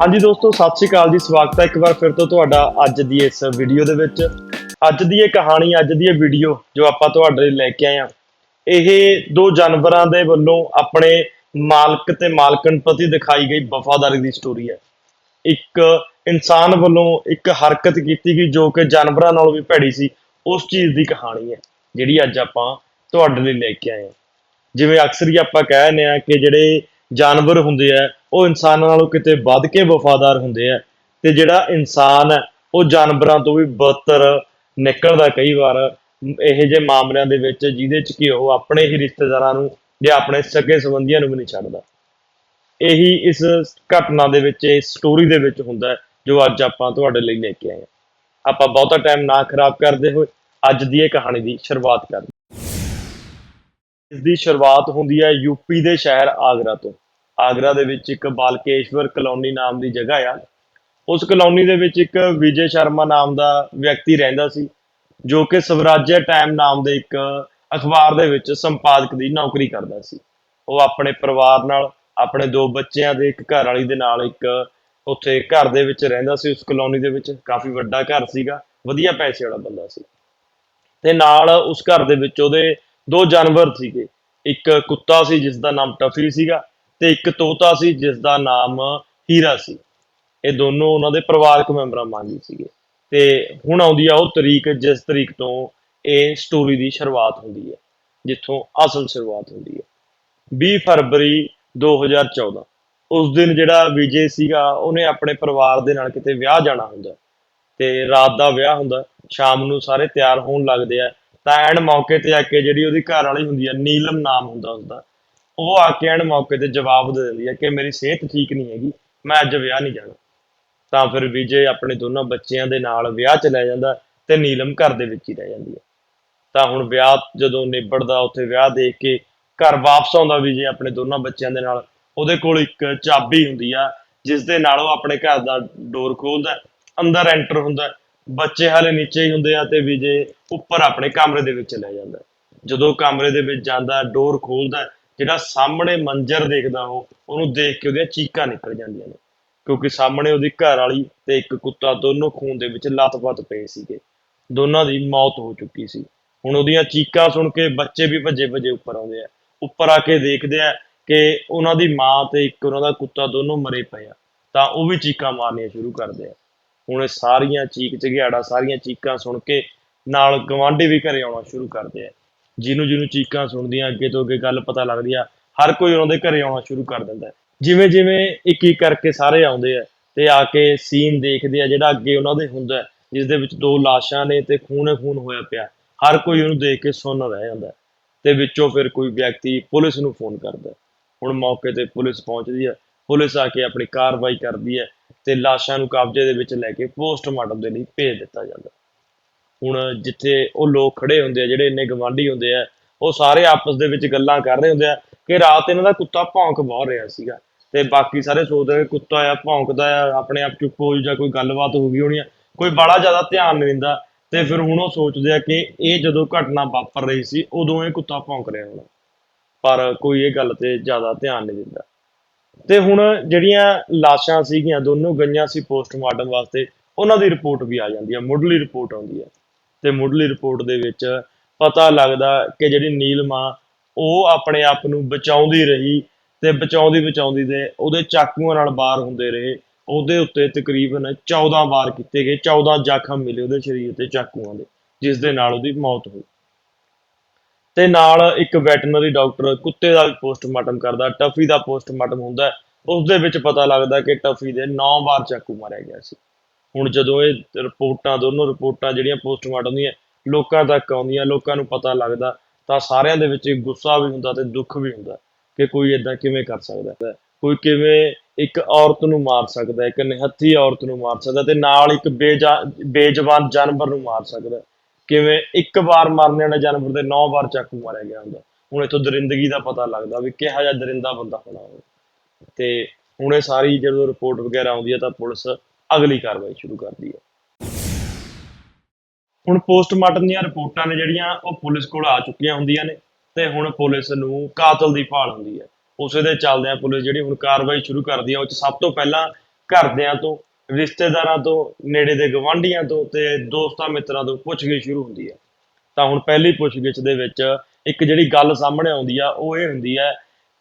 ਹਾਂਜੀ ਦੋਸਤੋ, ਸਤਿ ਸ਼੍ਰੀ ਅਕਾਲ ਜੀ। ਸਵਾਗਤ ਹੈ ਇੱਕ ਵਾਰ ਫਿਰ ਤੋਂ ਤੁਹਾਡਾ ਅੱਜ ਦੀ ਇਸ ਵੀਡੀਓ ਦੇ ਵਿੱਚ। ਅੱਜ ਦੀ ਇਹ ਕਹਾਣੀ, ਅੱਜ ਦੀ ਇਹ ਵੀਡੀਓ ਜੋ ਆਪਾਂ ਤੁਹਾਡੇ ਲਈ ਲੈ ਕੇ ਆਏ ਹਾਂ, ਇਹ ਦੋ ਜਾਨਵਰਾਂ ਦੇ ਵੱਲੋਂ ਆਪਣੇ ਮਾਲਕ ਤੇ ਮਾਲਕਣ ਪ੍ਰਤੀ ਦਿਖਾਈ ਗਈ ਵਫਾਦਾਰੀ ਦੀ ਸਟੋਰੀ ਹੈ। ਇੱਕ ਇਨਸਾਨ ਵੱਲੋਂ ਇੱਕ ਹਰਕਤ ਕੀਤੀ ਗਈ ਜੋ ਕਿ ਜਾਨਵਰਾਂ ਨਾਲੋਂ ਵੀ ਭੈੜੀ ਸੀ, ਉਸ ਚੀਜ਼ ਦੀ ਕਹਾਣੀ ਹੈ, ਜਿਹੜੀ ਅੱਜ ਆਪਾਂ ਤੁਹਾਡੇ ਲਈ ਲੈ ਕੇ ਆਏ ਹਾਂ। ਜਿਵੇਂ ਅਕਸਰ ਹੀ ਆਪਾਂ ਕਹਿੰਦੇ ਆ ਕਿ ਜਿਹੜੇ ਜਾਨਵਰ ਹੁੰਦੇ ਆ, ਉਹ ਇਨਸਾਨਾਂ ਨਾਲੋਂ ਕਿਤੇ ਵੱਧ ਕੇ ਵਫਾਦਾਰ ਹੁੰਦੇ ਆ ਤੇ ਜਿਹੜਾ ਇਨਸਾਨ ਹੈ ਉਹ ਜਾਨਵਰਾਂ ਤੋਂ ਵੀ ਬਦਤਰ ਨਿਕਲਦਾ ਕਈ ਵਾਰ। ਇਹੋ ਜਿਹੇ ਮਾਮਲਿਆਂ ਦੇ ਵਿੱਚ ਜਿਹਦੇ ਚ ਕਿ ਉਹ ਆਪਣੇ ਹੀ ਰਿਸ਼ਤੇਦਾਰਾਂ ਨੂੰ ਜਾਂ ਆਪਣੇ ਸਕੇ ਸੰਬੰਧੀਆਂ ਨੂੰ ਵੀ ਨਹੀਂ ਛੱਡਦਾ। ਇਹੀ ਇਸ ਘਟਨਾ ਦੇ ਵਿੱਚ, ਇਸ ਸਟੋਰੀ ਦੇ ਵਿੱਚ ਹੁੰਦਾ ਜੋ ਅੱਜ ਆਪਾਂ ਤੁਹਾਡੇ ਲਈ ਲੈ ਕੇ ਆਏ ਹਾਂ। ਆਪਾਂ ਬਹੁਤਾ ਟਾਈਮ ਨਾ ਖਰਾਬ ਕਰਦੇ ਹੋਏ ਅੱਜ ਦੀ ਇਹ ਕਹਾਣੀ ਦੀ ਸ਼ੁਰੂਆਤ ਕਰਦੇ ਇਸ ਦੀ ਸ਼ੁਰੂਆਤ ਹੁੰਦੀ ਹੈ ਯੂਪੀ ਦੇ ਸ਼ਹਿਰ ਆਗਰਾ ਤੋਂ। ਆਗਰਾ ਦੇ ਵਿੱਚ ਇੱਕ ਬਾਲਕੇਸ਼ਵਰ ਕਲੋਨੀ ਨਾਮ ਦੀ ਜਗ੍ਹਾ ਆ। ਉਸ ਕਲੋਨੀ ਦੇ ਵਿੱਚ ਇੱਕ ਵਿਜੇ ਸ਼ਰਮਾ ਨਾਮ ਦਾ ਵਿਅਕਤੀ ਰਹਿੰਦਾ ਸੀ, ਜੋ ਕਿ ਸਵਰਾਜਯ ਟਾਈਮ ਨਾਮ ਦੇ ਇੱਕ ਅਖਬਾਰ ਦੇ ਵਿੱਚ ਸੰਪਾਦਕ ਦੀ ਨੌਕਰੀ ਕਰਦਾ ਸੀ। ਉਹ ਆਪਣੇ ਪਰਿਵਾਰ ਨਾਲ, ਆਪਣੇ ਦੋ ਬੱਚਿਆਂ ਦੇ ਇੱਕ ਘਰ ਵਾਲੀ ਦੇ ਨਾਲ ਇੱਕ ਉੱਥੇ ਘਰ ਦੇ ਵਿੱਚ ਰਹਿੰਦਾ ਸੀ। ਉਸ ਕਲੋਨੀ ਦੇ ਵਿੱਚ ਕਾਫੀ ਵੱਡਾ ਘਰ ਸੀਗਾ, ਵਧੀਆ ਪੈਸੇ ਵਾਲਾ ਬੰਦਾ ਸੀ। ਤੇ ਨਾਲ ਉਸ ਘਰ ਦੇ ਵਿੱਚ ਉਹਦੇ ਦੋ ਜਾਨਵਰ ਸੀਗੇ। ਇੱਕ ਕੁੱਤਾ ਸੀ ਜਿਸ ਦਾ ਨਾਮ ਟਫੀ ਸੀਗਾ ਤੇ ਇੱਕ ਤੋਤਾ ਸੀ ਜਿਸ ਦਾ ਨਾਮ ਹੀਰਾ ਸੀ। ਇਹ ਦੋਨੋਂ ਉਹਨਾਂ ਦੇ ਪਰਿਵਾਰਕ ਮੈਂਬਰਾਂ ਵਾਂਗੀ ਸੀਗੇ। ਤੇ ਹੁਣ ਆਉਂਦੀ ਆ ਉਹ ਤਰੀਕ, ਜਿਸ ਤਰੀਕ ਤੋਂ ਇਹ ਸਟੋਰੀ ਦੀ ਸ਼ੁਰੂਆਤ ਹੁੰਦੀ ਹੈ, ਜਿੱਥੋਂ ਅਸਲ ਸ਼ੁਰੂਆਤ ਹੁੰਦੀ ਹੈ। 20 ਫਰਵਰੀ 2014 ਉਸ ਦਿਨ ਜਿਹੜਾ ਵਿਜੇ ਸੀਗਾ, ਉਹਨੇ ਆਪਣੇ ਪਰਿਵਾਰ ਦੇ ਨਾਲ ਕਿਤੇ ਵਿਆਹ ਜਾਣਾ ਹੁੰਦਾ। ਤੇ ਰਾਤ ਦਾ ਵਿਆਹ ਹੁੰਦਾ, ਸ਼ਾਮ ਨੂੰ ਸਾਰੇ ਤਿਆਰ ਹੋਣ ਲੱਗਦੇ ਆ। ਤਾਂ ਐਨ ਮੌਕੇ ਤੇ ਆ ਕੇ ਜਿਹੜੀ ਉਹਦੀ ਘਰ ਵਾਲੀ ਹੁੰਦੀ ਆ, ਨੀਲਮ ਨਾਮ ਹੁੰਦਾ ਉਸਦਾ, ਉਹ ਆ ਕੇ ਐਨ ਮੌਕੇ ਤੇ ਜਵਾਬ ਦੇ ਦਿੰਦੀ ਹੈ ਕਿ ਮੇਰੀ ਸਿਹਤ ਠੀਕ ਨਹੀਂ ਹੈਗੀ, ਮੈਂ ਅੱਜ ਵਿਆਹ ਨਹੀਂ ਜਾਣਾ। ਤਾਂ ਫਿਰ ਵਿਜੇ ਆਪਣੇ ਦੋਨਾਂ ਬੱਚਿਆਂ ਦੇ ਨਾਲ ਵਿਆਹ ਚ ਲੈ ਜਾਂਦਾ ਤੇ ਨੀਲਮ ਘਰ ਦੇ ਵਿੱਚ ਹੀ ਰਹਿ ਜਾਂਦੀ ਹੈ ਤਾਂ ਹੁਣ ਵਿਆਹ ਜਦੋਂ ਨਿਬੜਦਾ, ਉੱਥੇ ਵਿਆਹ ਦੇਖ ਕੇ ਘਰ ਵਾਪਸ ਆਉਂਦਾ ਵਿਜੇ ਆਪਣੇ ਦੋਨਾਂ ਬੱਚਿਆਂ ਦੇ ਨਾਲ, ਉਹਦੇ ਕੋਲ ਇੱਕ ਚਾਬੀ ਹੁੰਦੀ ਆ ਜਿਸ ਦੇ ਨਾਲ ਉਹ ਆਪਣੇ ਘਰ ਦਾ ਡੋਰ ਖੋਲਦਾ, ਅੰਦਰ ਐਂਟਰ ਹੁੰਦਾ ਬੱਚੇ ਹਾਲੇ ਨੀਚੇ ਹੀ ਹੁੰਦੇ ਆ ਤੇ ਵਿਜੇ ਉੱਪਰ ਆਪਣੇ ਕਮਰੇ ਦੇ ਵਿੱਚ ਲੈ ਜਾਂਦਾ। ਜਦੋਂ ਕਮਰੇ ਦੇ ਵਿੱਚ ਜਾਂਦਾ ਡੋਰ ਖੋਲਦਾ, ਜਿਹੜਾ ਸਾਹਮਣੇ ਮੰਜ਼ਰ ਦੇਖਦਾ ਉਹ, ਉਹਨੂੰ ਦੇਖ ਕੇ ਉਹਦੀਆਂ ਚੀਕਾਂ ਨਿਕਲ ਜਾਂਦੀਆਂ ਨੇ। ਕਿਉਂਕਿ ਸਾਹਮਣੇ ਉਹਦੀ ਘਰ ਵਾਲੀ ਤੇ ਇੱਕ ਕੁੱਤਾ ਦੋਨੋਂ ਖੂਨ ਦੇ ਵਿੱਚ ਲੱਤ-ਪੱਤ ਪਏ ਸੀਗੇ। ਦੋਨਾਂ ਦੀ ਮੌਤ ਹੋ ਚੁੱਕੀ ਸੀ। ਹੁਣ ਉਹਦੀਆਂ ਚੀਕਾਂ ਸੁਣ ਕੇ ਬੱਚੇ ਵੀ ਭੱਜੇ-ਭੱਜੇ ਉੱਪਰ ਆਉਂਦੇ ਆ। ਉੱਪਰ ਆ ਕੇ ਦੇਖਦੇ ਆ ਕਿ ਉਹਨਾਂ ਦੀ ਮਾਂ ਤੇ ਇੱਕ ਉਹਨਾਂ ਦਾ ਕੁੱਤਾ ਦੋਨੋਂ ਮਰੇ ਪਏ ਆ। ਤਾਂ ਉਹ ਵੀ ਚੀਕਾਂ ਮਾਰਨੀਆਂ ਸ਼ੁਰੂ ਕਰਦੇ ਆ। ਹੁਣ ਇਹ ਸਾਰੀਆਂ ਚੀਕ ਚਿਹਾੜਾ ਸਾਰੀਆਂ ਚੀਕਾਂ ਸੁਣ ਕੇ ਨਾਲ ਗਵਾਂਢੀ ਵੀ ਘਰੇ ਆਉਣਾ ਸ਼ੁਰੂ ਕਰਦੇ ਆ। ਜਿਹਨੂੰ ਜਿਹਨੂੰ ਚੀਕਾਂ ਸੁਣਦੀਆਂ ਅੱਗੇ ਤੋਂ ਅੱਗੇ ਗੱਲ ਪਤਾ ਲੱਗਦੀ ਆ ਹਰ ਕੋਈ ਉਹਨਾਂ ਦੇ ਘਰੇ ਆਉਣਾ ਸ਼ੁਰੂ ਕਰ ਦਿੰਦਾ ਜਿਵੇਂ ਜਿਵੇਂ ਇੱਕ ਇੱਕ ਕਰਕੇ ਸਾਰੇ ਆਉਂਦੇ ਆ ਤੇ ਆ ਕੇ ਸੀਨ ਦੇਖਦੇ ਆ ਜਿਹੜਾ ਅੱਗੇ ਉਹਨਾਂ ਦੇ ਹੁੰਦਾ ਹੈ, ਜਿਸ ਦੇ ਵਿੱਚ ਦੋ ਲਾਸ਼ਾਂ ਨੇ ਤੇ ਖੂਨੇ ਖੂਨ ਹੋਇਆ ਪਿਆ। ਹਰ ਕੋਈ ਉਹਨੂੰ ਦੇਖ ਕੇ ਸੁਣ ਰਹਿ ਜਾਂਦਾ ਹੈ। ਤੇ ਵਿੱਚੋਂ ਫਿਰ ਕੋਈ ਵਿਅਕਤੀ ਪੁਲਿਸ ਨੂੰ ਫੋਨ ਕਰਦਾ ਹੁਣ ਮੌਕੇ ਤੇ ਪੁਲਿਸ ਪਹੁੰਚਦੀ ਹੈ ਪੁਲਿਸ ਆ ਕੇ ਆਪਣੀ ਕਾਰਵਾਈ ਕਰਦੀ ਹੈ ਤੇ ਲਾਸ਼ਾਂ ਨੂੰ ਕਬਜ਼ੇ ਦੇ ਵਿੱਚ ਲੈ ਕੇ ਪੋਸਟਮਾਰਟਮ ਦੇ ਲਈ ਭੇਜ ਦਿੱਤਾ ਜਾਂਦਾ। ਹੁਣ ਜਿੱਥੇ ਉਹ ਲੋਕ ਖੜੇ ਹੁੰਦੇ ਆ, ਜਿਹੜੇ ਇੰਨੇ ਗਵਾਂਢੀ ਹੁੰਦੇ ਆ, ਉਹ ਸਾਰੇ ਆਪਸ ਦੇ ਵਿੱਚ ਗੱਲਾਂ ਕਰ ਰਹੇ ਹੁੰਦੇ ਆ ਕਿ ਰਾਤ ਇਹਨਾਂ ਦਾ ਕੁੱਤਾ ਭੌਂਕ ਬਹੁਤ ਰਿਹਾ ਸੀਗਾ ਤੇ ਬਾਕੀ ਸਾਰੇ ਸੋਚਦੇ ਕਿ ਕੁੱਤਾ ਆ, ਭੌਂਕਦਾ ਆ, ਆਪਣੇ ਆਪ ਚੁੱਪ ਹੋ ਜਾਂ ਕੋਈ ਗੱਲਬਾਤ ਹੋ ਗਈ ਹੋਣੀ ਆ, ਕੋਈ ਬੜਾ ਜ਼ਿਆਦਾ ਧਿਆਨ ਨਹੀਂ ਦਿੰਦਾ। ਤੇ ਫਿਰ ਹੁਣ ਉਹ ਸੋਚਦੇ ਆ ਕਿ ਇਹ ਜਦੋਂ ਘਟਨਾ ਵਾਪਰ ਰਹੀ ਸੀ, ਉਦੋਂ ਇਹ ਕੁੱਤਾ ਭੌਂਕ ਰਿਹਾ ਹੋਣਾ। ਪਰ ਕੋਈ ਇਹ ਗੱਲ ਤੇ ਜ਼ਿਆਦਾ ਧਿਆਨ ਨਹੀਂ ਦਿੰਦਾ। ਤੇ ਹੁਣ ਜਿਹੜੀਆਂ ਲਾਸ਼ਾਂ ਸੀਗੀਆਂ, ਦੋਨੋਂ ਗਈਆਂ ਸੀ ਪੋਸਟਮਾਰਟਮ ਵਾਸਤੇ, ਉਹਨਾਂ ਦੀ ਰਿਪੋਰਟ ਵੀ ਆ ਜਾਂਦੀ ਹੈ, ਮੁੱਢਲੀ ਰਿਪੋਰਟ ਆਉਂਦੀ ਹੈ। ਤੇ ਮੁੱਢਲੀ ਰਿਪੋਰਟ ਦੇ ਵਿੱਚ ਪਤਾ ਲੱਗਦਾ ਕਿ ਜਿਹੜੀ ਨੀਲਮਾ ਉਹ ਆਪਣੇ ਆਪ ਨੂੰ ਬਚਾਉਂਦੀ ਰਹੀ ਤੇ ਬਚਾਉਂਦੀ ਬਚਾਉਂਦੀ ਦੇ ਉਹਦੇ ਚਾਕੂਆਂ ਨਾਲ ਬਾਹਰ ਹੁੰਦੇ ਰਹੇ। ਉਹਦੇ ਉੱਤੇ ਤਕਰੀਬਨ 14 ਵਾਰ ਕੀਤੇ ਗਏ 14 ਜ਼ਖਮ ਮਿਲੇ ਉਹਦੇ ਸਰੀਰ ਤੇ ਚਾਕੂਆਂ ਦੇ, ਜਿਸ ਦੇ ਨਾਲ ਉਹਦੀ ਮੌਤ ਹੋਈ। ਤੇ ਨਾਲ ਇੱਕ ਵੈਟਰਨਰੀ ਡਾਕਟਰ ਕੁੱਤੇ ਦਾ ਪੋਸਟਮਾਰਟਮ ਕਰਦਾ, ਟਫੀ ਦਾ ਪੋਸਟਮਾਰਟਮ ਹੁੰਦਾ ਹੈ। ਉਸ ਦੇ ਵਿੱਚ ਪਤਾ ਲੱਗਦਾ ਕਿ ਟਫੀ ਦੇ 9 ਵਾਰ ਚਾਕੂ ਮਾਰਿਆ ਗਿਆ ਸੀ ਹੁਣ ਜਦੋਂ ਇਹ ਰਿਪੋਰਟਾਂ, ਦੋਨੋਂ ਰਿਪੋਰਟਾਂ ਜਿਹੜੀਆਂ ਪੋਸਟਮਾਰਟਮ ਦੀਆਂ, ਲੋਕਾਂ ਤੱਕ ਆਉਂਦੀਆਂ, ਲੋਕਾਂ ਨੂੰ ਪਤਾ ਲੱਗਦਾ, ਤਾਂ ਸਾਰਿਆਂ ਦੇ ਵਿੱਚ ਗੁੱਸਾ ਵੀ ਹੁੰਦਾ ਤੇ ਦੁੱਖ ਵੀ ਹੁੰਦਾ ਕਿ ਕੋਈ ਇਦਾਂ ਕਿਵੇਂ ਕਰ ਸਕਦਾ ਹੈ ਕੋਈ ਕਿਵੇਂ ਇੱਕ ਔਰਤ ਨੂੰ ਮਾਰ ਸਕਦਾ ਇੱਕ ਨਿਹੱਥੀ ਔਰਤ ਨੂੰ ਮਾਰ ਸਕਦਾ ਤੇ ਨਾਲ ਇੱਕ ਬੇਜਾ, ਬੇਜਵਾਨ ਜਾਨਵਰ ਨੂੰ ਮਾਰ ਸਕਦਾ ਕਿਵੇਂ ਇੱਕ ਵਾਰ ਮਰਨ ਵਾਲੇ ਜਾਨਵਰ ਦੇ 9 ਵਾਰ ਚਾਕੂ ਮਾਰਿਆ ਗਿਆ ਹੁੰਦਾ। ਹੁਣ ਇਥੋਂ ਦਰਿੰਦਗੀ ਦਾ ਪਤਾ ਲੱਗਦਾ ਵੀ ਕਿਹਾ ਜਿਹਾ ਦਰਿੰਦਾ ਬੰਦਾ ਹੋਣਾ ਉਹ। ਤੇ ਹੁਣ ਇਹ ਸਾਰੀ ਜਦੋਂ ਰਿਪੋਰਟ ਵਗੈਰਾ ਆਉਂਦੀ ਹੈ ਤਾਂ ਪੁਲਿਸ ਅਗਲੀ ਕਾਰਵਾਈ ਸ਼ੁਰੂ ਕਰਦੀ ਹੈ ਹੁਣ ਪੋਸਟਮਾਰਟਮ ਦੀਆਂ ਰਿਪੋਰਟਾਂ ਨੇ ਜਿਹੜੀਆਂ ਉਹ ਪੁਲਿਸ ਕੋਲ ਆ ਚੁੱਕੀਆਂ ਹੁੰਦੀਆਂ ਨੇ ਤੇ ਹੁਣ ਪੁਲਿਸ ਨੂੰ ਕਾਤਲ ਦੀ ਭਾਲ ਹੁੰਦੀ ਹੈ ਉਸੇ ਦੇ ਚੱਲਦਿਆਂ ਪੁਲਿਸ ਜਿਹੜੀ ਹੁਣ ਕਾਰਵਾਈ ਸ਼ੁਰੂ ਕਰਦੀ ਹੈ ਉਹ ਚ ਸਭ ਤੋਂ ਪਹਿਲਾਂ ਘਰਦਿਆਂ ਤੋਂ ਰਿਸ਼ਤੇਦਾਰਾਂ ਤੋਂ, ਨੇੜੇ ਦੇ ਗਵਾਂਢੀਆਂ ਤੋਂ ਤੇ ਦੋਸਤਾਂ ਮਿੱਤਰਾਂ ਤੋਂ ਪੁੱਛਗਿੱਛ ਸ਼ੁਰੂ ਹੁੰਦੀ ਹੈ। ਤਾਂ ਹੁਣ ਪਹਿਲੀ ਪੁੱਛਗਿੱਛ ਦੇ ਵਿੱਚ ਇੱਕ ਜਿਹੜੀ ਗੱਲ ਸਾਹਮਣੇ ਆਉਂਦੀ ਆ, ਉਹ ਇਹ ਹੁੰਦੀ ਹੈ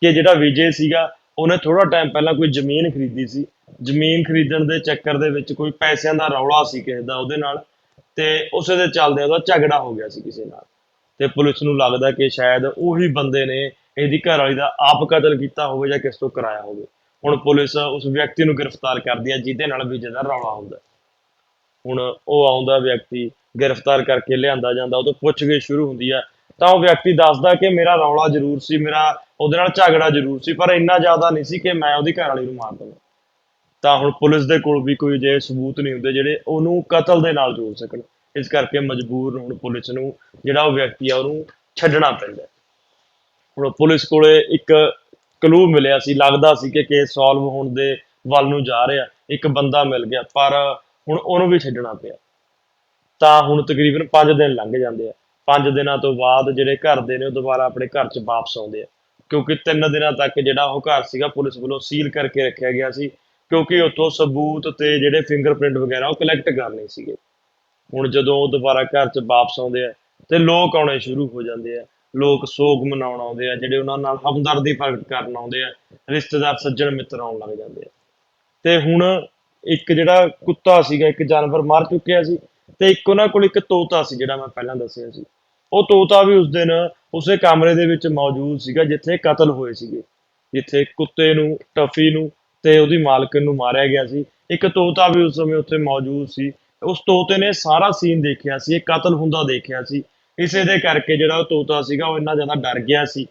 ਕਿ ਜਿਹੜਾ ਵਿਜੇ ਸੀਗਾ, ਉਹਨੇ ਥੋੜਾ ਟਾਈਮ ਪਹਿਲਾਂ ਕੋਈ ਜ਼ਮੀਨ ਖਰੀਦੀ ਸੀ। ਜ਼ਮੀਨ ਖਰੀਦਣ ਦੇ ਚੱਕਰ ਦੇ ਵਿੱਚ ਕੋਈ ਪੈਸਿਆਂ ਦਾ ਰੌਲਾ ਸੀ ਕਿਸੇ ਦਾ ਉਹਦੇ ਨਾਲ ਤੇ ਉਸੇ ਦੇ ਚੱਲਦੇ ਉਹਦਾ ਝਗੜਾ ਹੋ ਗਿਆ ਸੀ ਕਿਸੇ ਨਾਲ। ਤੇ ਪੁਲਿਸ ਨੂੰ ਲੱਗਦਾ ਕਿ ਸ਼ਾਇਦ ਉਹੀ ਬੰਦੇ ਨੇ ਇਹਦੀ ਘਰ ਵਾਲੀ ਦਾ ਆਪ ਕਤਲ ਕੀਤਾ ਹੋਵੇ ਜਾਂ ਕਿਸ ਤੋਂ ਕਰਾਇਆ ਹੋਵੇ। ਹੁਣ ਪੁਲਿਸ ਉਸ ਵਿਅਕਤੀ ਨੂੰ ਗ੍ਰਿਫਤਾਰ ਕਰਦੀ ਹੈ, ਜਿਹਦੇ ਨਾਲ ਵਿਜੇ ਦਾ ਰੌਲਾ ਹੁੰਦਾ ਹੁਣ ਉਹ ਆਉਂਦਾ ਵਿਅਕਤੀ ਗ੍ਰਿਫਤਾਰ ਕਰਕੇ ਲਿਆਂਦਾ ਜਾਂਦਾ, ਉਹ ਤੋਂ ਪੁੱਛਗਿੱਛ ਸ਼ੁਰੂ ਹੁੰਦੀ ਹੈ, ਤਾਂ ਉਹ ਵਿਅਕਤੀ ਦੱਸਦਾ ਕਿ ਮੇਰਾ ਰੌਲਾ ਜ਼ਰੂਰ ਸੀ, ਮੇਰਾ ਉਹਦੇ ਨਾਲ ਝਗੜਾ ਜ਼ਰੂਰ ਸੀ, ਪਰ ਇੰਨਾ ਜ਼ਿਆਦਾ ਨਹੀਂ ਸੀ ਕਿ ਮੈਂ ਉਹਦੀ ਘਰ ਵਾਲੀ ਨੂੰ ਮਾਰ ਦਵਾਂ। ਤਾਂ ਹੁਣ ਪੁਲਿਸ ਦੇ ਕੋਲ ਵੀ ਕੋਈ ਜੇ ਸਬੂਤ ਨਹੀਂ ਹੁੰਦੇ ਜਿਹੜੇ ਉਹਨੂੰ ਕਤਲ ਦੇ ਨਾਲ ਜੋੜ ਸਕਣ। ਇਸ ਕਰਕੇ ਮਜਬੂਰ ਹੁਣ ਪੁਲਿਸ ਨੂੰ ਜਿਹੜਾ ਉਹ ਵਿਅਕਤੀ ਆ, ਉਹਨੂੰ ਛੱਡਣਾ ਪੈਂਦਾ ਹੁਣ ਪੁਲਿਸ ਕੋਲੇ ਇੱਕ ਕਲੂ ਮਿਲਿਆ ਸੀ, ਲੱਗਦਾ ਸੀ ਕਿ ਕੇਸ ਸੋਲਵ ਹੋਣ ਦੇ ਵੱਲ ਨੂੰ ਜਾ ਰਿਹਾ, ਇੱਕ ਬੰਦਾ ਮਿਲ ਗਿਆ, ਪਰ ਹੁਣ ਉਹਨੂੰ ਵੀ ਛੱਡਣਾ ਪਿਆ। ਤਾਂ ਹੁਣ ਤਕਰੀਬਨ 5 ਦਿਨ ਲੰਘ ਜਾਂਦੇ ਆ। 5 ਦਿਨਾਂ ਤੋਂ ਬਾਅਦ ਜਿਹੜੇ ਘਰ ਦੇ ਨੇ, ਉਹ ਦੁਬਾਰਾ ਆਪਣੇ ਘਰ 'ਚ ਵਾਪਸ ਆਉਂਦੇ ਆ। ਕਿਉਂਕਿ 3 ਦਿਨਾਂ ਤੱਕ ਜਿਹੜਾ ਉਹ ਘਰ ਸੀਗਾ, ਪੁਲਿਸ ਵੱਲੋਂ ਸੀਲ ਕਰਕੇ ਰੱਖਿਆ ਗਿਆ ਸੀ, ਕਿਉਂਕਿ ਉੱਥੋਂ ਸਬੂਤ ਤੇ ਜਿਹੜੇ ਫਿੰਗਰਪ੍ਰਿੰਟ ਵਗੈਰਾ, ਉਹ ਕਲੈਕਟ ਕਰਨੇ ਸੀਗੇ। ਹੁਣ ਜਦੋਂ ਉਹ ਦੁਬਾਰਾ ਘਰ 'ਚ ਵਾਪਸ ਆਉਂਦੇ ਆ, ਤੇ ਲੋਕ ਆਉਣੇ ਸ਼ੁਰੂ ਹੋ ਜਾਂਦੇ ਆ। ਲੋਕ ਸੋਗ ਮਨਾਉਣ ਆਉਂਦੇ ਆ, ਜਿਹੜੇ ਉਹਨਾਂ ਨਾਲ ਹਮਦਰਦੀ ਪ੍ਰਗਟ ਕਰਨ ਆਉਂਦੇ ਆ, ਰਿਸ਼ਤੇਦਾਰ ਸੱਜਣ ਮਿੱਤਰ ਆਉਣ ਲੱਗ ਜਾਂਦੇ ਆ। ਤੇ ਹੁਣ ਇੱਕ ਜਿਹੜਾ ਕੁੱਤਾ ਸੀਗਾ, ਇੱਕ ਜਾਨਵਰ ਮਰ ਚੁੱਕਿਆ ਸੀ ਤੇ ਇੱਕ ਉਹਨਾਂ ਕੋਲ ਇੱਕ ਤੋਤਾ ਸੀ, ਜਿਹੜਾ ਮੈਂ ਪਹਿਲਾਂ ਦੱਸਿਆ ਸੀ। ਉਹ ਤੋਤਾ ਵੀ ਉਸ ਦਿਨ ਉਸੇ ਕਮਰੇ ਦੇ ਵਿੱਚ ਮੌਜੂਦ ਸੀਗਾ, ਜਿੱਥੇ ਕਤਲ ਹੋਏ ਸੀਗੇ। ਜਿੱਥੇ ਕੁੱਤੇ ਨੂੰ, ਟਫੀ ਨੂੰ ਤੇ ਉਹਦੀ ਮਾਲਕਣ ਨੂੰ ਮਾਰਿਆ ਗਿਆ ਸੀ। ਇੱਕ ਤੋਤਾ ਵੀ ਉਸ ਸਮੇਂ ਉੱਥੇ ਮੌਜੂਦ ਸੀ। ਉਸ ਤੋਤੇ ਨੇ ਸਾਰਾ ਸੀਨ ਦੇਖਿਆ ਸੀ, ਇਹ ਕਤਲ ਹੁੰਦਾ ਦੇਖਿਆ ਸੀ। ਇਸੇ ਦੇ ਕਰਕੇ ਜਿਹੜਾ ਉਹ ਤੋਤਾ ਸੀਗਾ, ਉਹ ਇੰਨਾ ਜ਼ਿਆਦਾ ਡਰ ਗਿਆ ਸੀ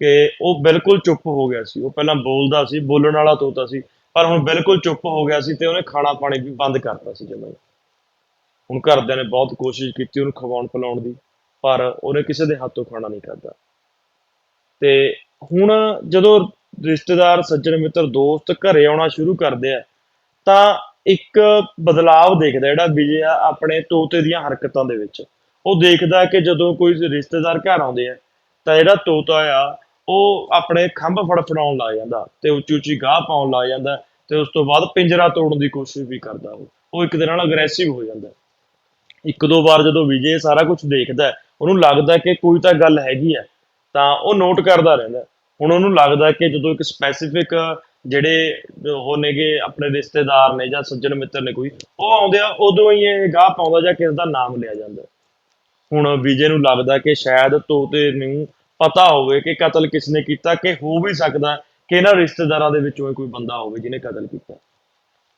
ਕਿ ਉਹ ਬਿਲਕੁਲ ਚੁੱਪ ਹੋ ਗਿਆ ਸੀ। ਉਹ ਪਹਿਲਾਂ ਬੋਲਦਾ ਸੀ, ਬੋਲਣ ਵਾਲਾ ਤੋਤਾ ਸੀ, ਪਰ ਹੁਣ ਬਿਲਕੁਲ ਚੁੱਪ ਹੋ ਗਿਆ ਸੀ ਤੇ ਉਹਨੇ ਖਾਣਾ ਪਾਣੀ ਵੀ ਬੰਦ ਕਰਤਾ ਸੀ ਜਮਾਂ ਹੁਣ ਘਰਦਿਆਂ ਨੇ ਬਹੁਤ ਕੋਸ਼ਿਸ਼ ਕੀਤੀ ਉਹਨੂੰ ਖਵਾਉਣ ਪਿਲਾਉਣ ਦੀ, ਪਰ ਉਹਨੇ ਕਿਸੇ ਦੇ ਹੱਥੋਂ ਖਾਣਾ ਨਹੀਂ ਖਾਧਾ। ਤੇ ਹੁਣ ਜਦੋਂ ਰਿਸ਼ਤੇਦਾਰ, ਸੱਜਣ ਮਿੱਤਰ, ਦੋਸਤ ਘਰੇ ਆਉਣਾ ਸ਼ੁਰੂ ਕਰਦੇ ਆ, ਤਾਂ ਇੱਕ ਬਦਲਾਵ ਦੇਖਦਾ ਜਿਹੜਾ ਵਿਜੇ ਆ ਆਪਣੇ ਤੋਤੇ ਦੀਆਂ ਹਰਕਤਾਂ ਦੇ ਵਿੱਚ। ਉਹ ਦੇਖਦਾ ਕਿ ਜਦੋਂ ਕੋਈ ਰਿਸ਼ਤੇਦਾਰ ਘਰ ਆਉਂਦੇ ਆ, ਤਾਂ ਜਿਹੜਾ ਤੋਤਾ ਆ, ਉਹ ਆਪਣੇ ਖੰਭ ਫੜਫੜਾਉਣ ਲੱਗ ਜਾਂਦਾ ਤੇ ਉੱਚੀ ਉੱਚੀ ਗਾਹ ਪਾਉਣ ਲੱਗ ਜਾਂਦਾ ਤੇ ਉਸ ਤੋਂ ਬਾਅਦ ਪਿੰਜਰਾ ਤੋੜਨ ਦੀ ਕੋਸ਼ਿਸ਼ ਵੀ ਕਰਦਾ ਉਹ। ਉਹ ਇੱਕ ਦਿਨ ਨਾਲ ਅਗਰੈਸਿਵ ਹੋ ਜਾਂਦਾ। ਇੱਕ ਦੋ ਵਾਰ ਜਦੋਂ ਵਿਜੇ ਸਾਰਾ ਕੁਝ ਦੇਖਦਾ, ਉਹਨੂੰ ਲੱਗਦਾ ਕਿ ਕੋਈ ਤਾਂ ਗੱਲ ਹੈਗੀ ਹੈ ਤਾਂ ਉਹ ਨੋਟ ਕਰਦਾ ਰਹਿੰਦਾ। ਹੁਣ ਉਹਨੂੰ ਲੱਗਦਾ ਕਿ ਜਦੋਂ ਇੱਕ ਸਪੈਸੀਫਿਕ ਜਿਹੜੇ ਉਹ ਨੇਗੇ ਆਪਣੇ ਰਿਸ਼ਤੇਦਾਰ ਨੇ ਜਾਂ ਸੱਜਣ ਮਿੱਤਰ ਨੇ ਕੋਈ, ਉਹ ਆਉਂਦੇ ਆ, ਉਦੋਂ ਹੀ ਇਹ ਗਾਹ ਪਾਉਂਦਾ ਜਾਂ ਕਿਸ ਦਾ ਨਾਮ ਲਿਆ ਜਾਂਦਾ। ਹੁਣ ਵਿਜੇ ਨੂੰ ਲੱਗਦਾ ਕਿ ਸ਼ਾਇਦ ਤੋਤੇ ਨੂੰ ਪਤਾ ਹੋਵੇ ਕਿ ਕਤਲ ਕਿਸਨੇ ਕੀਤਾ, ਕਿ ਹੋ ਵੀ ਸਕਦਾ ਕਿ ਇਹਨਾਂ ਰਿਸ਼ਤੇਦਾਰਾਂ ਦੇ ਵਿੱਚੋਂ ਹੀ ਕੋਈ ਬੰਦਾ ਹੋਵੇ ਜਿਹਨੇ ਕਤਲ ਕੀਤਾ।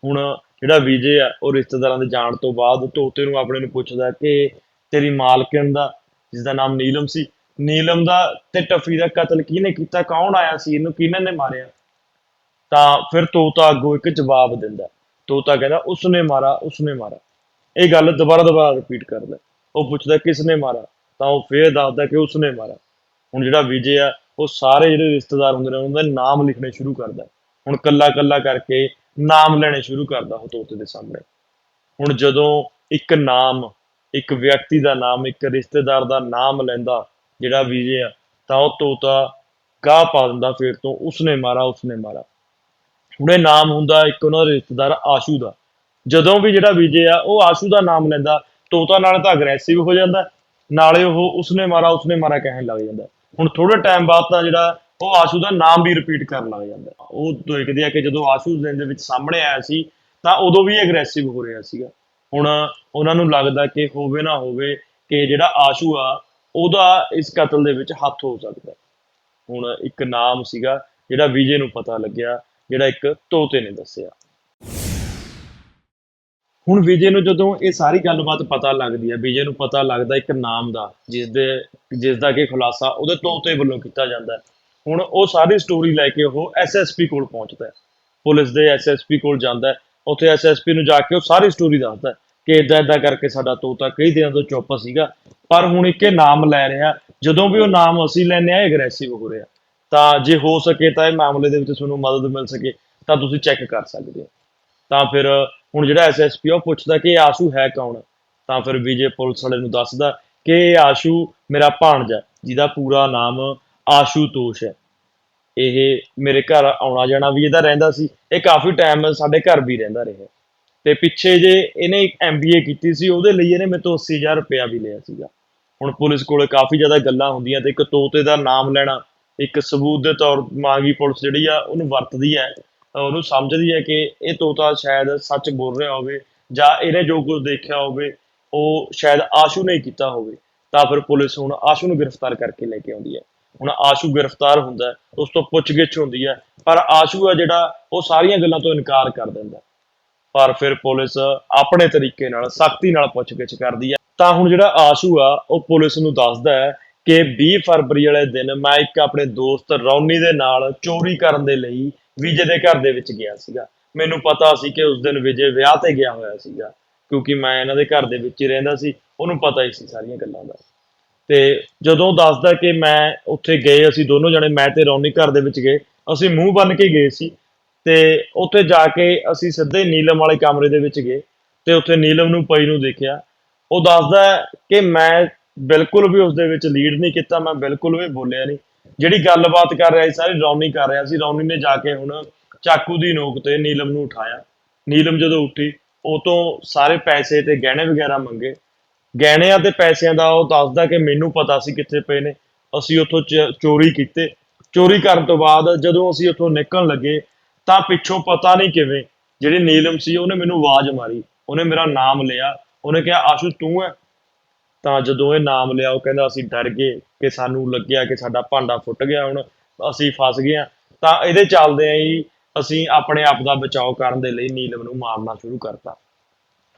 ਹੁਣ ਜਿਹੜਾ ਵਿਜੇ ਆ, ਉਹ ਰਿਸ਼ਤੇਦਾਰਾਂ ਦੇ ਜਾਣ ਤੋਂ ਬਾਅਦ ਤੋਤੇ ਨੂੰ ਆਪਣੇ ਨੂੰ ਪੁੱਛਦਾ ਕਿ ਤੇਰੀ ਮਾਲਕਣ ਦਾ? ਜਿਸ ਦਾ ਨਾਮ ਨੀਲਮ ਸੀ। ਨੀਲਮ ਦਾ ਤੇ ਟਫੀ ਦਾ ਕਤਲ ਕਿਹਨੇ ਕੀਤਾ? ਕੌਣ ਆਇਆ ਸੀ? ਇਹਨੂੰ ਕਿਹਨੇ ਨੇ ਮਾਰਿਆ? ਤਾਂ ਫਿਰ ਤੋਤਾ ਅੱਗੋਂ ਇੱਕ ਜਵਾਬ ਦਿੰਦਾ। ਤੋਤਾ ਕਹਿੰਦਾ, ਉਸਨੇ ਮਾਰਾ ਉਸਨੇ ਮਾਰਾ। ਇਹ ਗੱਲ ਦੁਬਾਰਾ ਦੁਬਾਰਾ ਰਿਪੀਟ ਕਰਦਾ ਉਹ ਪੁੱਛਦਾ ਕਿਸਨੇ ਮਾਰਾ ਤਾਂ ਉਹ ਫੇਰ ਦੱਸਦਾ ਕਿ ਉਸਨੇ ਮਾਰਾ ਹੁਣ ਜਿਹੜਾ ਵਿਜੇ ਆ, ਉਹ ਸਾਰੇ ਜਿਹੜੇ ਰਿਸ਼ਤੇਦਾਰ ਹੁੰਦੇ ਨੇ ਉਹਨਾਂ ਦੇ ਨਾਮ ਲਿਖਣੇ ਸ਼ੁਰੂ ਕਰਦਾ ਹੁਣ ਕੱਲਾ ਕੱਲਾ ਕਰਕੇ ਨਾਮ ਲੈਣੇ ਸ਼ੁਰੂ ਕਰਦਾ ਉਹ ਤੋਤੇ ਦੇ ਸਾਹਮਣੇ। ਹੁਣ ਜਦੋਂ ਇੱਕ ਨਾਮ, ਇੱਕ ਵਿਅਕਤੀ ਦਾ ਨਾਮ, ਇੱਕ ਰਿਸ਼ਤੇਦਾਰ ਦਾ ਨਾਮ ਲੈਂਦਾ, ਜਿਹੜਾ ਵਿਜੇ ਆ, ਤਾਂ ਉਹ ਤੋਤਾ ਗਾਹ ਪਾ ਦਿੰਦਾ ਫੇਰ ਤੋਂ, ਉਸਨੇ ਮਾਰਾ ਉਸਨੇ ਮਾਰਾ ਹੁਣ ਇਹ ਨਾਮ ਹੁੰਦਾ ਇੱਕ ਉਹਨਾਂ ਦਾ ਰਿਸ਼ਤੇਦਾਰ ਆਸ਼ੂ ਦਾ। ਜਦੋਂ ਵੀ ਜਿਹੜਾ ਵਿਜੇ ਆ, ਉਹ ਆਸ਼ੂ ਦਾ ਨਾਮ ਲੈਂਦਾ ਤੋਤਾ ਨਾਲ ਤਾਂ ਅਗਰੈਸਿਵ ਹੋ ਜਾਂਦਾ, ਨਾਲੇ ਉਹ ਉਸਨੇ ਮਾਰਾ ਉਸਨੇ ਮਾਰਾ ਕਹਿਣ ਲੱਗ ਜਾਂਦਾ। ਹੁਣ ਥੋੜੇ ਟਾਈਮ ਬਾਅਦ ਤਾਂ ਜਿਹੜਾ ਉਹ ਆਸ਼ੂ ਦਾ ਨਾਮ ਵੀ ਰਿਪੀਟ ਕਰਨ ਲੱਗ ਜਾਂਦਾ। ਉਹ ਦੇਖਦੇ ਆ ਕਿ ਜਦੋਂ ਆਸ਼ੂ ਦਿਨ ਦੇ ਵਿੱਚ ਸਾਹਮਣੇ ਆਇਆ ਸੀ, ਤਾਂ ਉਦੋਂ ਵੀ ਅਗਰੈਸਿਵ ਹੋ ਰਿਹਾ ਸੀਗਾ। ਹੁਣ ਉਹਨਾਂ ਨੂੰ ਲੱਗਦਾ ਕਿ ਹੋਵੇ ਨਾ ਹੋਵੇ ਕਿ ਜਿਹੜਾ ਆਸ਼ੂ ਆ, ਉਹਦਾ ਇਸ ਕਤਲ ਦੇ ਵਿੱਚ ਹੱਥ ਹੋ ਸਕਦਾ। ਹੁਣ ਇੱਕ ਨਾਮ ਸੀਗਾ ਜਿਹੜਾ ਵਿਜੇ ਨੂੰ ਪਤਾ ਲੱਗਿਆ, ਜਿਹੜਾ ਇੱਕ ਤੋਤੇ ਨੇ ਦੱਸਿਆ। ਹੁਣ ਵਿਜੇ ਨੂੰ ਜਦੋਂ ਇਹ ਸਾਰੀ ਗੱਲਬਾਤ ਪਤਾ ਲੱਗਦੀ ਹੈ, ਵਿਜੇ ਨੂੰ ਪਤਾ ਲੱਗਦਾ ਇੱਕ ਨਾਮ ਦਾ ਜਿਸ ਦੇ ਜਿਸ ਦਾ ਕਿ ਖੁਲਾਸਾ ਉਹਦੇ ਤੋਤੇ ਵੱਲੋਂ ਕੀਤਾ ਜਾਂਦਾ ਹੈ। ਹੁਣ ਉਹ ਸਾਰੀ ਸਟੋਰੀ ਲੈ ਕੇ ਉਹ ਐਸਐਸਪੀ ਕੋਲ ਪਹੁੰਚਦਾ ਹੈ। ਪੁਲਿਸ ਦੇ ਐਸਐਸਪੀ ਕੋਲ ਜਾਂਦਾ ਹੈ। ਉੱਥੇ ਐਸਐਸਪੀ ਨੂੰ ਜਾ ਕੇ ਉਹ ਸਾਰੀ ਸਟੋਰੀ ਦੱਸਦਾ ਕਿ ਇਦਾਂ ਇਦਾਂ ਕਰਕੇ ਸਾਡਾ ਤੋਤਾ ਕਈ ਦਿਨਾਂ ਤੋਂ ਚੁੱਪ ਸੀਗਾ। ਪਰ ਹੁਣ ਇੱਕ ਇਹ ਨਾਮ ਲੈ ਰਿਹਾ, ਜਦੋਂ ਵੀ ਉਹ ਨਾਮ ਅਸੀਂ ਲੈਨੇ ਆ ਐਗਰੈਸਿਵ ਹੋ ਰਿਹਾ। ਤਾਂ ਜੇ ਹੋ ਸਕੇ ਤਾਂ ਇਹ ਮਾਮਲੇ ਦੇ ਵਿੱਚ ਤੁਹਾਨੂੰ ਮਦਦ ਮਿਲ ਸਕੇ, ਤਾਂ ਤੁਸੀਂ ਚੈੱਕ ਕਰ ਸਕਦੇ ਹੋ। ਤਾਂ ਫਿਰ ਹੁਣ ਜਿਹੜਾ ਐਸਐਸਪੀ ਉਹ ਪੁੱਛਦਾ ਕਿ ਇਹ ਆਸ਼ੂ ਹੈ ਕੌਣ? ਤਾਂ ਫਿਰ ਵਿਜੇ ਪੁਲਿਸ ਵਾਲੇ ਨੂੰ ਦੱਸਦਾ ਕਿ ਇਹ ਆਸ਼ੂ ਮੇਰਾ ਭਾਣਜਾ ਜਿਹਦਾ ਪੂਰਾ ਨਾਮ ਆਸ਼ੂਤੋਸ਼ ਹੈ। ਇਹ ਮੇਰੇ ਘਰ ਆਉਣਾ ਜਾਣਾ ਵੀ ਇਹਦਾ ਰਹਿੰਦਾ ਸੀ। ਇਹ ਕਾਫੀ ਟਾਈਮ ਸਾਡੇ ਘਰ ਵੀ ਰਹਿੰਦਾ ਰਿਹਾ। ਤੇ ਪਿੱਛੇ ਜੇ ਇਹਨੇ ਇੱਕ ਐਮਬੀਏ ਕੀਤੀ ਸੀ, ਉਹਦੇ ਲਈ ਇਹਨੇ ਮੇਰੇ ਤੋਂ 80000 ਰੁਪਇਆ ਵੀ ਲਿਆ ਸੀਗਾ। ਹੁਣ ਪੁਲਿਸ ਕੋਲੇ ਕਾਫੀ ਜ਼ਿਆਦਾ ਗੱਲਾਂ ਹੁੰਦੀਆਂ ਤੇ ਇੱਕ ਤੋਤੇ ਦਾ ਨਾਮ ਲੈਣਾ, ਇੱਕ ਸਬੂਤ ਦੇ ਤੌਰ ਮੰਗੀ ਪੁਲਿਸ ਜਿਹੜੀ ਆ, ਉਹਨੂੰ ਵਰਤਦੀ ਹੈ। ਉਹਨੂੰ ਸਮਝਦੀ ਹੈ ਕਿ ਇਹ ਤੋਤਾ ਸ਼ਾਇਦ ਸੱਚ ਬੋਲ ਰਿਹਾ ਹੋਵੇ ਜਾਂ ਇਹਨੇ ਜੋ ਕੁਝ ਦੇਖਿਆ ਹੋਵੇ, ਉਹ ਸ਼ਾਇਦ ਆਸ਼ੂ ਨੇ ਕੀਤਾ ਹੋਵੇ, ਤਾਂ ਫਿਰ ਪੁਲਿਸ ਹੁਣ ਆਸ਼ੂ ਨੂੰ ਗ੍ਰਿਫਤਾਰ ਕਰਕੇ ਲੈ ਕੇ ਆਉਂਦੀ ਹੈ। ਹੁਣ ਆਸ਼ੂ ਗ੍ਰਿਫਤਾਰ ਹੁੰਦਾ ਉਸ ਤੋਂ ਪੁੱਛਗਿੱਛ ਹੁੰਦੀ ਹੈ, ਪਰ ਆਸ਼ੂ ਆ ਜਿਹੜਾ ਉਹ ਸਾਰੀਆਂ ਗੱਲਾਂ ਤੋਂ ਇਨਕਾਰ ਕਰ ਦਿੰਦਾ ਪਰ ਫਿਰ ਪੁਲਿਸ ਆਪਣੇ ਤਰੀਕੇ ਨਾਲ, ਸਖਤੀ ਨਾਲ ਪੁੱਛਗਿੱਛ ਕਰਦੀ ਹੈ। ਤਾਂ ਹੁਣ ਜਿਹੜਾ ਆਸ਼ੂ ਆ, ਉਹ ਪੁਲਿਸ ਨੂੰ ਦੱਸਦਾ ਹੈ ਕਿ 20 ਫਰਵਰੀ ਵਾਲੇ ਦਿਨ ਮੈਂ ਇੱਕ ਆਪਣੇ ਦੋਸਤ ਰੌਨੀ ਦੇ ਨਾਲ ਚੋਰੀ ਕਰਨ ਦੇ ਲਈ ਵਿਜੇ ਦੇ ਘਰ ਦੇ ਵਿੱਚ ਗਿਆ ਸੀਗਾ। ਮੈਨੂੰ ਪਤਾ ਸੀ ਕਿ ਉਸ ਦਿਨ ਵਿਜੇ ਵਿਆਹ ਤੇ ਗਿਆ ਹੋਇਆ ਸੀਗਾ, ਕਿਉਂਕਿ ਮੈਂ ਇਹਨਾਂ ਦੇ ਘਰ ਦੇ ਵਿੱਚ ਹੀ ਰਹਿੰਦਾ ਸੀ, ਉਹਨੂੰ ਪਤਾ ਹੀ ਸੀ ਸਾਰੀਆਂ ਗੱਲਾਂ ਦਾ। ਤੇ ਜਦੋਂ ਦੱਸਦਾ ਕਿ ਮੈਂ ਉੱਥੇ ਗਏ, ਅਸੀਂ ਦੋਨੋਂ ਜਣੇ, ਮੈਂ ਤੇ ਰੌਣੀ ਘਰ ਦੇ ਵਿੱਚ ਗਏ, ਅਸੀਂ ਮੂੰਹ ਬੰਨ ਕੇ ਗਏ ਸੀ। ਤੇ ਉੱਥੇ ਜਾ ਕੇ ਅਸੀਂ ਸਿੱਧੇ ਨੀਲਮ ਵਾਲੇ ਕਮਰੇ ਦੇ ਵਿੱਚ ਗਏ ਤੇ ਉੱਥੇ ਨੀਲਮ ਨੂੰ, ਪਈ ਨੂੰ ਦੇਖਿਆ। ਉਹ ਦੱਸਦਾ ਕਿ ਮੈਂ ਬਿਲਕੁਲ ਵੀ ਉਸ ਦੇ ਵਿੱਚ ਲੀਡ ਨਹੀਂ ਕੀਤਾ, ਮੈਂ ਬਿਲਕੁਲ ਵੀ ਬੋਲਿਆ ਨਹੀਂ। ਜਿਹੜੀ ਗੱਲਬਾਤ ਕਰ ਰਿਹਾ ਸੀ, ਸਾਰੀ ਰੌਣੀ ਕਰ ਰਿਹਾ ਸੀ। ਰੌਣੀ ਨੇ ਜਾ ਕੇ ਹੁਣ ਚਾਕੂ ਦੀ ਨੋਕ ਤੇ ਨੀਲਮ ਨੂੰ ਉਠਾਇਆ। ਨੀਲਮ ਜਦੋਂ ਉੱਠੀ, ਉਹ ਤੋਂ ਸਾਰੇ ਪੈਸੇ ਤੇ ਗਹਿਣੇ ਵਗੈਰਾ ਮੰਗੇ। ਗਹਿਣਿਆਂ ਤੇ ਪੈਸਿਆਂ ਦਾ ਉਹ ਦੱਸਦਾ ਕਿ ਮੈਨੂੰ ਪਤਾ ਸੀ ਕਿੱਥੇ ਪਏ ਨੇ। ਅਸੀਂ ਉੱਥੋਂ ਚ- ਚੋਰੀ ਕੀਤੇ। ਚੋਰੀ ਕਰਨ ਤੋਂ ਬਾਅਦ ਜਦੋਂ ਅਸੀਂ ਉੱਥੋਂ ਨਿਕਲਣ ਲੱਗੇ, ਤਾਂ ਪਿੱਛੋਂ ਪਤਾ ਨਹੀਂ ਕਿਵੇਂ ਜਿਹੜੀ ਨੀਲਮ ਸੀ, ਉਹਨੇ ਮੈਨੂੰ ਆਵਾਜ਼ ਮਾਰੀ। ਉਹਨੇ ਮੇਰਾ ਨਾਮ ਲਿਆ। ਉਹਨੇ ਕਿਹਾ, ਆਸ਼ੂ, ਤੂੰ ਹੈ? ਤਾਂ ਜਦੋਂ ਇਹ ਨਾਮ ਲਿਆ, ਉਹ ਕਹਿੰਦਾ ਅਸੀਂ ਡਰ ਗਏ ਕਿ ਸਾਨੂੰ ਲੱਗਿਆ ਕਿ ਸਾਡਾ ਭਾਂਡਾ ਫੁੱਟ ਗਿਆ ਹੁਣ, ਅਸੀਂ ਫਸ ਗਏ ਹਾਂ। ਤਾਂ ਇਹਦੇ ਚੱਲਦੇ ਹੀ ਅਸੀਂ ਆਪਣੇ ਆਪ ਦਾ ਬਚਾਅ ਕਰਨ ਦੇ ਲਈ ਨੀਲਮ ਨੂੰ ਮਾਰਨਾ ਸ਼ੁਰੂ ਕਰਤਾ।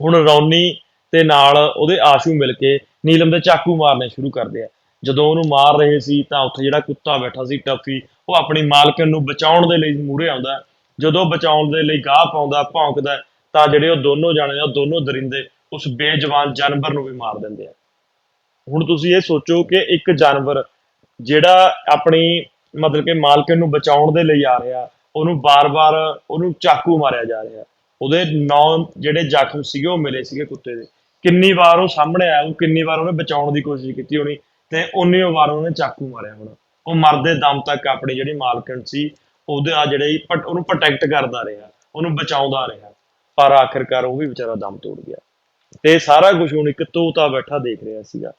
ਹੁਣ ਰੌਨੀ ਤੇ ਨਾਲ ਉਹਦੇ ਆਸ਼ੂ ਮਿਲ ਕੇ ਨੀਲਮ ਦੇ ਚਾਕੂ ਮਾਰਨੇ ਸ਼ੁਰੂ ਕਰਦੇ ਆ। ਜਦੋਂ ਉਹਨੂੰ ਮਾਰ ਰਹੇ ਸੀ, ਤਾਂ ਉੱਥੇ ਜਿਹੜਾ ਕੁੱਤਾ ਬੈਠਾ ਸੀ, ਟੱਫੀ, ਉਹ ਆਪਣੀ ਮਾਲਕਨ ਨੂੰ ਬਚਾਉਣ ਦੇ ਲਈ ਮੂਹਰੇ ਆਉਂਦਾ। ਜਦੋਂ ਬਚਾਉਣ ਦੇ ਲਈ ਗਾਹ ਪਾਉਂਦਾ, ਭੌਂਕਦਾ, ਤਾਂ ਜਿਹੜੇ ਉਹ ਦੋਨੋਂ ਜਾਣੇ ਆ, ਉਹ ਦੋਨੋਂ ਦਰਿੰਦੇ ਉਸ ਬੇਜਵਾਨ ਜਾਨਵਰ ਨੂੰ ਵੀ ਮਾਰ ਦਿੰਦੇ ਆ। ਹੁਣ ਤੁਸੀਂ ਇਹ ਸੋਚੋ ਕਿ ਇੱਕ ਜਾਨਵਰ ਜਿਹੜਾ ਆਪਣੀ ਮਤਲਬ ਕਿ ਮਾਲਕਨ ਨੂੰ ਬਚਾਉਣ ਦੇ ਲਈ ਆ ਰਿਹਾ, ਉਹਨੂੰ ਬਾਰ-ਬਾਰ ਉਹਨੂੰ ਚਾਕੂ ਮਾਰਿਆ ਜਾ ਰਿਹਾ। ਉਹਦੇ ਨੌ ਜਿਹੜੇ ਜ਼ਖਮ ਸੀਗੇ ਉਹ ਮਿਲੇ ਸੀਗੇ ਕੁੱਤੇ ਦੇ। ਕਿੰਨੀ ਵਾਰ ਉਹ ਸਾਹਮਣੇ ਆਇਆ ਉਹ ਕਿੰਨੀ ਵਾਰ ਉਹਨੇ ਬਚਾਉਣ ਦੀ ਕੋਸ਼ਿਸ਼ ਕੀਤੀ ਹੋਣੀ ਤੇ ਉਨੀ ਵਾਰ ਉਹਨੇ ਚਾਕੂ ਮਾਰਿਆ ਹੋਣਾ। ਉਹ ਮਰਦੇ ਦਮ ਤੱਕ ਆਪਣੀ ਜਿਹੜੀ ਮਾਲਕਣ ਸੀ, ਉਹਦੇ ਆ ਜਿਹੜੇ ਉਹਨੂੰ ਪ੍ਰੋਟੈਕਟ ਕਰਦਾ ਰਿਹਾ, ਉਹਨੂੰ ਬਚਾਉਂਦਾ ਰਿਹਾ। ਪਰ ਆਖਿਰਕਾਰ ਉਹ ਵੀ ਵਿਚਾਰਾ ਦਮ ਤੋੜ ਗਿਆ। ਤੇ ਸਾਰਾ ਕੁਝ ਹੁਣ ਇੱਕ ਤੋਤਾ ਬੈਠਾ ਦੇਖ ਰਿਹਾ ਸੀਗਾ।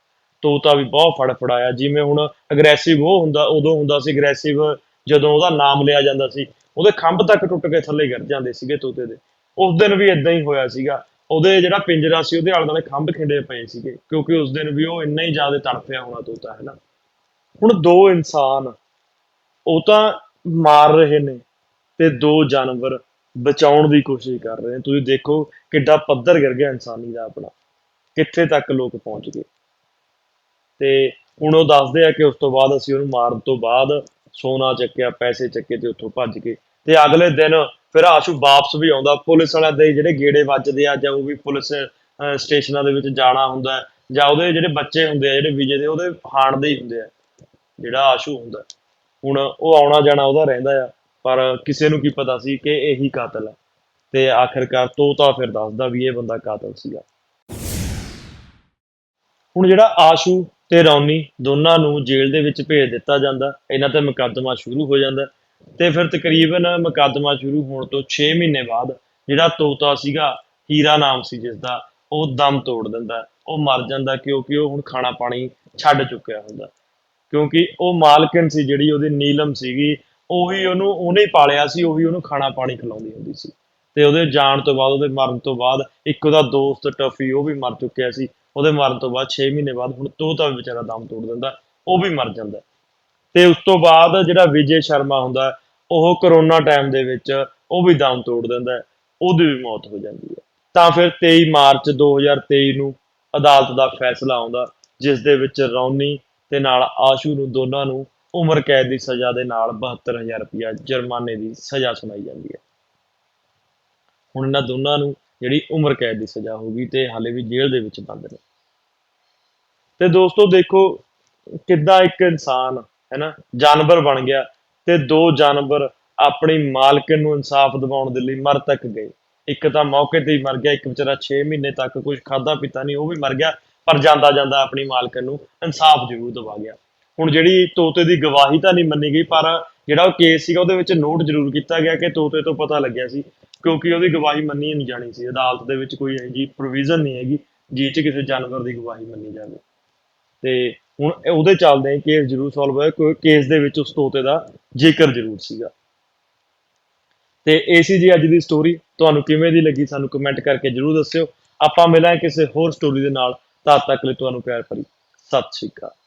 ਤੋਤਾ ਵੀ ਬਹੁਤ ਫੜਫੜਾਇਆ ਜਿਵੇਂ ਹੁਣ ਅਗਰੈਸਿਵ ਉਹ ਹੁੰਦਾ, ਉਦੋਂ ਹੁੰਦਾ ਸੀ ਅਗਰੈਸਿਵ ਜਦੋਂ ਉਹਦਾ ਨਾਮ ਲਿਆ ਜਾਂਦਾ ਸੀ, ਉਹਦੇ ਖੰਭ ਤੱਕ ਟੁੱਟ ਕੇ ਥੱਲੇ ਗਿਰ ਜਾਂਦੇ ਸੀਗੇ ਤੋਤੇ ਦੇ। ਉਸ ਦਿਨ ਵੀ ਇਦਾਂ ਹੀ ਹੋਇਆ ਸੀਗਾ। ਉਹਦੇ ਜਿਹੜਾ ਪਿੰਜਰਾ ਸੀ, ਉਹਦੇ ਆਲੇ ਦੁਆਲੇ ਖੰਭ ਖਿੰਡੇ ਪਏ ਸੀਗੇ, ਕਿਉਂਕਿ ਉਸ ਦਿਨ ਵੀ ਉਹ ਇੰਨਾ ਹੀ ਜ਼ਿਆਦਾ ਤੜਫਿਆ ਹੋਣਾ ਤੋਤਾ, ਹੈ ਨਾ? ਹੁਣ ਦੋ ਇਨਸਾਨ ਉਹ ਤਾਂ ਮਾਰ ਰਹੇ ਨੇ ਤੇ ਦੋ ਜਾਨਵਰ ਬਚਾਉਣ ਦੀ ਕੋਸ਼ਿਸ਼ ਕਰ ਰਹੇ ਨੇ। ਤੁਸੀਂ ਦੇਖੋ ਕਿੱਡਾ ਪੱਧਰ ਗਿਰ ਗਿਆ ਇਨਸਾਨੀ ਦਾ ਆਪਣਾ। ਕਿੱਥੇ ਤੱਕ ਲੋਕ ਪਹੁੰਚ ਗਏ? ਤੇ ਹੁਣ ਉਹ ਦੱਸਦੇ ਆ ਕਿ ਉਸ ਤੋਂ ਬਾਅਦ ਅਸੀਂ ਉਹਨੂੰ ਮਾਰਨ ਤੋਂ ਬਾਅਦ ਸੋਨਾ ਚੱਕਿਆ, ਪੈਸੇ ਚੱਕੇ ਤੇ ਉੱਥੋਂ ਭੱਜ ਗਏ। ਤੇ ਅਗਲੇ ਦਿਨ ਫਿਰ ਆਸ਼ੂ ਵਾਪਸ ਵੀ ਆਉਂਦਾ। ਪੁਲਿਸ ਵਾਲਿਆਂ ਦੇ ਜਿਹੜੇ ਗੇੜੇ ਵੱਜਦੇ ਆ ਜਾਂ ਉਹ ਵੀ ਪੁਲਿਸ ਸਟੇਸ਼ਨਾਂ ਦੇ ਵਿੱਚ ਜਾਣਾ ਹੁੰਦਾ ਜਾਂ ਉਹਦੇ ਜਿਹੜੇ ਬੱਚੇ ਹੁੰਦੇ ਆ, ਜਿਹੜੇ ਵਿਜੇ ਦੇ, ਉਹਦੇ ਹਾਣ ਦੇ ਹੀ ਹੁੰਦੇ ਆ, ਜਿਹੜਾ ਆਸ਼ੂ ਹੁੰਦਾ ਹੁਣ ਉਹ ਆਉਣਾ ਜਾਣਾ ਉਹਦਾ ਰਹਿੰਦਾ ਆ, ਪਰ ਕਿਸੇ ਨੂੰ ਕੀ ਪਤਾ ਸੀ ਕਿ ਇਹੀ ਕਾਤਲ ਹੈ। ਤੇ ਆਖਿਰਕਾਰ ਤੋਤਾ ਫਿਰ ਦੱਸਦਾ ਵੀ ਇਹ ਬੰਦਾ ਕਾਤਲ ਸੀਗਾ। ਹੁਣ ਜਿਹੜਾ ਆਸ਼ੂ ਤੇ ਰੌਨੀ ਦੋਨਾਂ ਨੂੰ ਜੇਲ੍ਹ ਦੇ ਵਿੱਚ ਭੇਜ ਦਿੱਤਾ ਜਾਂਦਾ। ਇਹਨਾਂ ਤੇ ਮੁਕੱਦਮਾ ਸ਼ੁਰੂ ਹੋ ਜਾਂਦਾ ਤੇ ਫਿਰ ਤਕਰੀਬਨ ਮੁਕੱਦਮਾ ਸ਼ੁਰੂ ਹੋਣ ਤੋਂ 6 ਮਹੀਨੇ ਬਾਅਦ ਜਿਹੜਾ ਤੋਤਾ ਸੀਗਾ, ਹੀਰਾ ਨਾਮ ਸੀ ਜਿਸ ਦਾ ਉਹ ਦਮ ਤੋੜ ਦਿੰਦਾ। ਉਹ ਮਰ ਜਾਂਦਾ ਕਿਉਂਕਿ ਉਹ ਹੁਣ ਖਾਣਾ ਪਾਣੀ ਛੱਡ ਚੁੱਕਿਆ ਹੁੰਦਾ। ਕਿਉਂਕਿ ਉਹ ਮਾਲਕਨ ਸੀ ਜਿਹੜੀ ਉਹਦੀ ਨੀਲਮ ਸੀਗੀ, ਉਹੀ ਉਹਨੂੰ ਉਹਨੇ ਪਾਲਿਆ ਸੀ, ਉਹੀ ਉਹਨੂੰ ਖਾਣਾ ਪਾਣੀ ਖਿਲਾਉਂਦੀ ਹੁੰਦੀ ਸੀ। ਤੇ ਉਹਦੇ ਜਾਣ ਤੋਂ ਬਾਅਦ, ਉਹਦੇ ਮਰਨ ਤੋਂ ਬਾਅਦ ਇੱਕ ਉਹਦਾ ਦੋਸਤ ਟਫੀ, ਉਹ ਵੀ ਮਰ ਚੁੱਕਿਆ ਸੀ। ਉਹਦੇ ਮਰਨ ਤੋਂ ਬਾਅਦ 6 ਮਹੀਨੇ ਬਾਅਦ ਹੁਣ ਤੋਤਾ ਵੀ ਵਿਚਾਰਾ ਦਮ ਤੋੜ ਦਿੰਦਾ, ਉਹ ਵੀ ਮਰ ਜਾਂਦਾ। ਤੇ ਉਸ ਤੋਂ ਬਾਅਦ ਜਿਹੜਾ ਵਿਜੇ ਸ਼ਰਮਾ ਹੁੰਦਾ, ਉਹ ਕਰੋਨਾ ਟਾਈਮ ਦੇ ਵਿੱਚ ਉਹ ਵੀ ਦਮ ਤੋੜ ਦਿੰਦਾ, ਉਹਦੀ ਵੀ ਮੌਤ ਹੋ ਜਾਂਦੀ ਹੈ। ਤਾਂ ਫਿਰ 23 ਮਾਰਚ 2023 ਨੂੰ ਅਦਾਲਤ ਦਾ ਫੈਸਲਾ ਆਉਂਦਾ, ਜਿਸ ਦੇ ਵਿੱਚ ਰੌਨੀ ਤੇ ਨਾਲ ਆਸ਼ੂ ਨੂੰ ਦੋਨਾਂ ਨੂੰ ਉਮਰ ਕੈਦ ਦੀ ਸਜ਼ਾ ਦੇ ਨਾਲ 72000 ਰੁਪਇਆ ਜੁਰਮਾਨੇ ਦੀ ਸਜ਼ਾ ਸੁਣਾਈ ਜਾਂਦੀ ਹੈ। ਹੁਣ ਇਹਨਾਂ ਦੋਨਾਂ ਨੂੰ ਜਿਹੜੀ ਉਮਰ ਕੈਦ ਦੀ ਸਜ਼ਾ ਹੋਗੀ ਤੇ ਹਾਲੇ ਵੀ ਜੇਲ੍ਹ ਦੇ ਵਿੱਚ ਬੰਦ ਨੇ। ਤੇ ਦੋਸਤੋ ਦੇਖੋ ਕਿੱਦਾਂ ਇੱਕ ਇਨਸਾਨ ਹੈ ਨਾ ਜਾਨਵਰ ਬਣ ਗਿਆ ਤੇ ਦੋ ਜਾਨਵਰ ਆਪਣੀ ਮਾਲਕਨ ਨੂੰ ਇਨਸਾਫ ਦਿਵਾਉਣ ਦੇ ਲਈ ਮਰ ਤੱਕ ਗਏ। ਇੱਕ ਤਾਂ ਮੌਕੇ ਤੇ ਹੀ ਮਰ ਗਿਆ, ਇੱਕ ਵਿਚਾਰਾ 6 ਮਹੀਨੇ ਤੱਕ ਕੁਝ ਖਾਦਾ ਪੀਤਾ ਨਹੀਂ, ਉਹ ਵੀ ਮਰ ਗਿਆ, ਪਰ ਜਾਂਦਾ ਜਾਂਦਾ ਆਪਣੀ ਮਾਲਕਨ ਨੂੰ ਇਨਸਾਫ ਜ਼ਰੂਰ ਦਿਵਾ ਗਿਆ। ਹੁਣ ਜਿਹੜੀ ਤੋਤੇ ਦੀ ਗਵਾਹੀ ਤਾਂ ਨਹੀਂ ਮੰਨੀ ਗਈ, ਪਰ ਜਿਹੜਾ ਉਹ ਕੇਸ ਸੀਗਾ, ਉਹਦੇ ਵਿੱਚ ਨੋਟ ਜ਼ਰੂਰ ਕੀਤਾ ਗਿਆ ਕਿ ਤੋਤੇ ਤੋਂ ਪਤਾ ਲੱਗਿਆ ਸੀ, ਕਿਉਂਕਿ ਉਹਦੀ ਗਵਾਹੀ ਮੰਨੀ ਨਹੀਂ ਜਾਣੀ ਸੀ। ਅਦਾਲਤ ਦੇ ਵਿੱਚ ਕੋਈ ਇਹੋ ਜਿਹੀ ਪ੍ਰੋਵੀਜ਼ਨ ਨਹੀਂ ਹੈਗੀ, ਜਿਹ 'ਚ ਕਿਸੇ ਜਾਨਵਰ ਦੀ ਗਵਾਹੀ ਮੰਨੀ ਜਾਵੇ। ਤੇ ਹੁਣ ਇਹ ਉਹਦੇ ਚੱਲਦੇ ਕੇਸ ਜ਼ਰੂਰ ਸੋਲਵ ਹੋਇਆ ਕੋਈ ਕੇਸ ਦੇ ਵਿੱਚ ਉਸ ਤੋਤੇ ਦਾ ਜ਼ਿਕਰ ਜ਼ਰੂਰ ਸੀਗਾ। ਤੇ ਇਹ ਸੀ ਜੀ ਅੱਜ ਦੀ ਸਟੋਰੀ ਤੁਹਾਨੂੰ ਕਿਵੇਂ ਦੀ ਲੱਗੀ ਸਾਨੂੰ ਕਮੈਂਟ ਕਰਕੇ ਜਰੂਰ ਦੱਸਿਓ। ਆਪਾਂ ਮਿਲਾਂਗੇ ਕਿਸੇ ਹੋਰ ਸਟੋਰੀ ਦੇ ਨਾਲ। ਤਦ ਤੱਕ ਲਈ ਤੁਹਾਨੂੰ ਪਿਆਰ ਭਰੀ। ਸਤਿ ਸ਼੍ਰੀ ਅਕਾਲ।